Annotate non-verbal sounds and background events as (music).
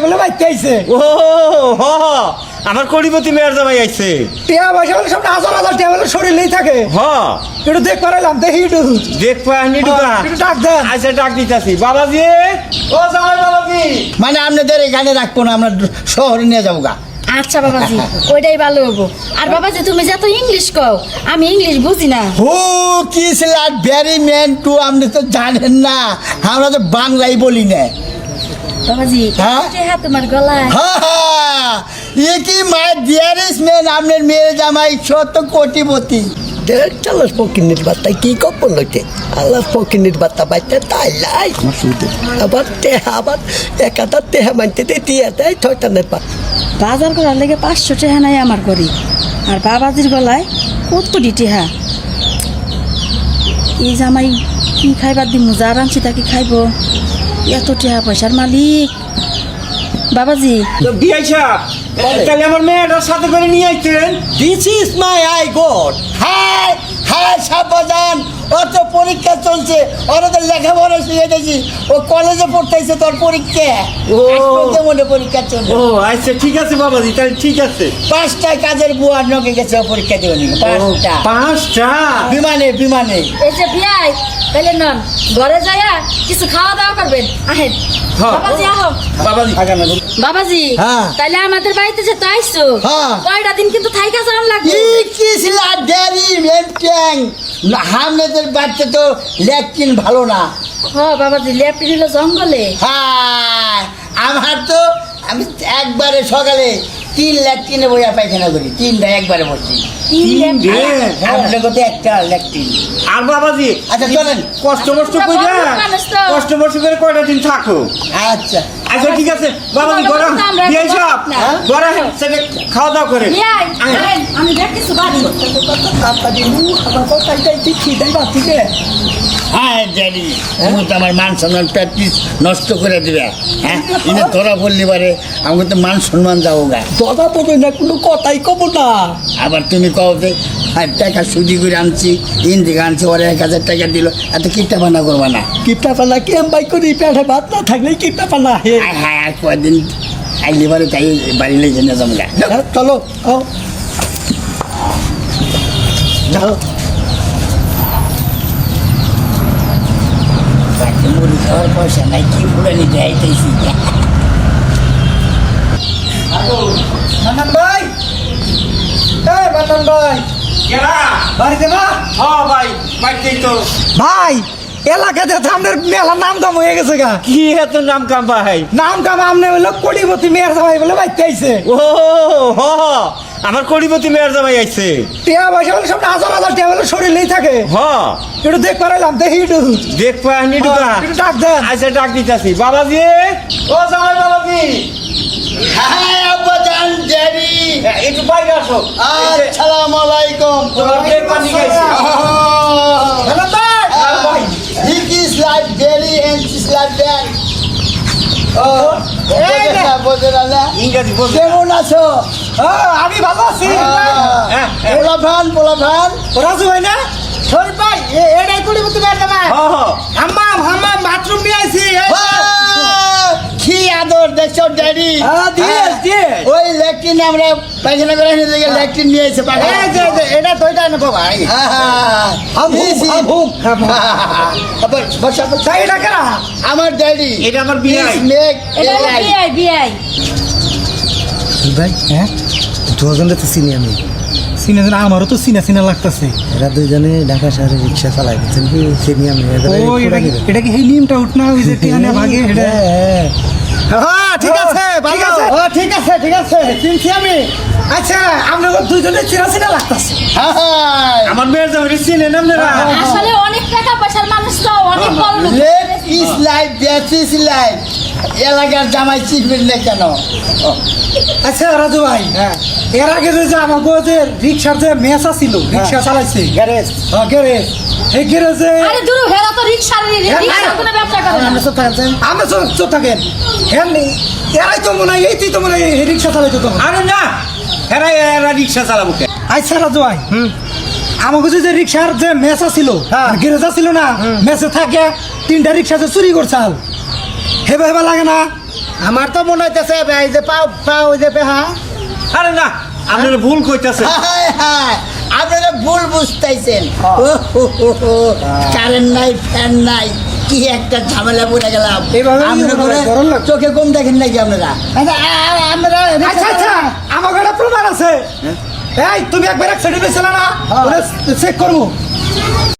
বলে বাইতে আইছে। ও হ হ, আমার কড়িপতি মেয়ের জামাই আইছে। টিয়া পয়সা বলে সব হাজার হাজার টিয়া বলে শরীরেই থাকে। হ। একটু দেখ পারাইলাম দেখি একটু। দেখ পানি ঢুকা একটু ডাক দেন। আচ্ছা ডাক দিতাছি। বাবাজি ও জামাই বাবাজি। মানে আপনাদের এখানে রাখব না আমরা শহরে নিয়ে যাব গা। আচ্ছা বাবাজি ওইটাই ভালো হব। আর বাবাজি তুমি যত ইংলিশ কও আমি ইংলিশ বুঝি না। হু কি স্যার ভেরি ম্যান টু আপনি তো জানেন না। আমরা তো বাংলাই বলি না। বাবাজি হ্যাঁ? হ্যাঁ তোমার গলায়। হা হা। এ কি মায়ের ডিয়ারেস্ট ম্যান আপনার মেয়ের জামাই শত কোটিপতি। চলো ফকিনির বার্তা কি কখন হইতে আল্লাহ ফকিনির বার্তা বাইতে তাই লাই। আবার তেহা আবার এক হাজার তেহা মানতে দিয়ে দেয় ছয়টানের পা বাজার করার লেগে পাঁচশো টেহা নাই আমার করি। আর বাবাজির গলায় কত কোটি টেহা। এই জামাই কি খাইবার দিমু? যা রাঁধছি তাকে খাইব। এত টাকা পয়সার মালিক। বাবাজি। তাহলে আমার মেয়েটার সাথে করে নিয়ে আইতেন। This is my I God. High হাই সাবধান ওর তো পরীক্ষা চলছে। ওর তো লেখাপড়া শিখে গেছি। ও কলেজে পড়তেছে তোর পরীক্ষা? ও। মনে পরীক্ষা চলছে ও আচ্ছা ঠিক আছে বাবাজি তাহলে ঠিক আছে। পাঁচটা কাজের বুয়ার নকে গেছে ও পরীক্ষা দেবে নি পাঁচটা। পাঁচটা? বিমানে বিমানে। যে বিয়াই তাহলে নন ঘরে যাইয়া কিছু খাওয়া দাওয়া করবেন। আহেন। হ্যাঁ। বাবাজি আহো। বাবাজি বাবাজি হ্যাঁ। তাহলে আমাদের বাড়িতে যে তাইছো হ্যাঁ। কয়টা দিন কিন্তু থাইকা যাওয়ান লাগবে। কি কিসলা ডেরি মেন্টেন হামলেদের বাচ্চা তো ল্যাট্রিন ভালো না। হ্যাঁ বাবাজি লেপটি হলো জঙ্গলে। হ্যাঁ আমার তো আমি একবারে সকালে তিন ল্যাকটিনে বইয়া পায়খানা করি তিনটা একবারে বসছি তিন আপনার কথা একটা আর বাবাজি আচ্ছা চলেন। কষ্ট মষ্ট করে। কষ্ট মষ্ট করে কয়টা দিন থাকো? আচ্ছা। আচ্ছা ঠিক আছে। বাবাজি গরম। গরম সেটা খাওয়া দাওয়া করে। আমি হ্যাঁ জানি তুমি তো আমার মান সম্মান প্র্যাকটিস নষ্ট করে দিবে। হ্যাঁ? ইনে ধরা পড়লি পারে আমাকে তো মান সম্মান যাব গা। দাদা বলে না কোনো কথাই কব না। আবার তুমি কও যে আর টাকা সুদি করে আনছি ইন থেকে আনছি ওরা এক হাজার টাকা দিল এত কিপটা পানা করবা না? কিপটা পানা কেম বাই করি? পেটে ভাত না থাকলে কিপটা পানা হে? হ্যাঁ কয়েকদিন আইলি পারে তাই বাড়ি লেগে নিয়ে যাব হ্যাঁ, চলো যাও। বাড়িতে মুড়ি খাওয়ার পয়সা নাই কি ফুলে নিতে আইতেছি মান্নান ভাই! এই মান্নান ভাই! বাড়িতে না হ্যাঁ ভাই বাইতেই তো। ভাই এলাকাতে আমাদের মেলা নাম দাম হয়ে গেছে গা। কি এত নাম কাম ভাই? নাম কাম আমনে হইল কোটিপতি মেয়ের সবাই বলে বাইতে আইছে। ও হ হ, আমার কড়িপতি মেয়ের জামাই আইছে। টিয়া পয়সা বলে সব হাজার হাজার টিয়া বলে শরীরেই থাকে। হ। একটু দেখ পারাইলাম দেখি একটু। দেখ ঢুকা একটু ডাক দেন। আচ্ছা ডাক দিতাছি। বাবাজি। ও জামাই বাবাজি। হ্যাঁ আব্বা জান এ, একটু বাইরে আসো। আসসালামু আলাইকুম তোমার পানি খাইছি মান্নান ভাই আর ভাই। He is like Delhi and she is like that. ও। বোঝে না না ইংরেজি বলতে কেমন আছো? আমি ভালো আছি। হ্যাঁ, হ্যাঁ। পোলা ভান পোলা ভান রাজু ভাই না? শরীফ ভাই এ- এটাই মেয়ের জামাই হ হ। হাম্মাম হাম্মাম বাথরুম নিয়ে আইছি। কি আদর দেখছ ড্যাডি? হ্যাঁ। ওই ল্যাট্রিন আমরা পায়খানা করে এনে দেখে ল্যাট্রিন নিয়ে এসে যে, যে, এটা নেব ভাই। হাম হুম হাম তাই এটা কেনা আমার ড্যাডি। এটা আমার বিয়াই। মেক এটা বিয়াই বিয়াই ভাই হ্যাঁ? দুজনে তো চিনি আমি। সিনে সিনে আমারও তো সিনে সিনে লাগতেছে। এরা দুজনে ঢাকা শহরে রিক্সা চালাই বুঝছেন কি? চিনি আমি ও এটা কি- এটা কি নিমটা উঠ না হইছে (laughs) টিয়ানে ভাগে এটা? হ্যাঁ ঠিক আছে ঠিক আছে। ও ঠিক আছে ঠিক আছে চিনছি আমি। আচ্ছা আমরা দুইজনে চিনা চিনা লাগতাছে। আমার মেয়ের জামাই চিনেন আপনারা আসলে অনেক টাকা পয়সার মানুষ তো অনেক বড় লোক। Is life that is life এলাকার জামাই চিনবেন না কেন? আচ্ছা রাজু ভাই হ্যাঁ। এর আগে যে আমাকে যে রিক্সার যে মেসা ছিল রিক্সা চালাইছে গ্যারেজ। হ্যাঁ গ্যারেজ। এই গ্যারেজে আরে দূর হেরা তো রিক্সার রিক্সার কোনো ব্যবসা করে না। আমরা চোখ চোখ থাকেন। হ্যাঁ এরাই তো মনে হয় এইটাই তো মনে হয় এই রিক্সা চালাইতো তখন আরে না এরা এরা রিক্সা চালাবো কে? আচ্ছা রাজু ভাই। আমাকে যে যে রিক্সার যে মেসা ছিল গ্যারেজা ছিল না মেসে থাকে তিনটা রিক্সা যে চুরি করছাল হেবা হেবা লাগে না। আমার তো মনে হইতেছে এই যে পাও পাও ওই যে হ্যাঁ আরে না আপনারা ভুল কইতাছে হায় হায় আপনারা ভুল বুঝতেছেন কারেন্ট নাই ফ্যান নাই কি একটা ঝামেলা পড়ে গেলাম। চোখে কম দেখেন নাকি আপনারা? আচ্ছা আচ্ছা আচ্ছা। আমার প্রমাণ আছে। এই তুমি একবার অ্যাক্সিডেন্ট হয়েছিল না? চেক করব।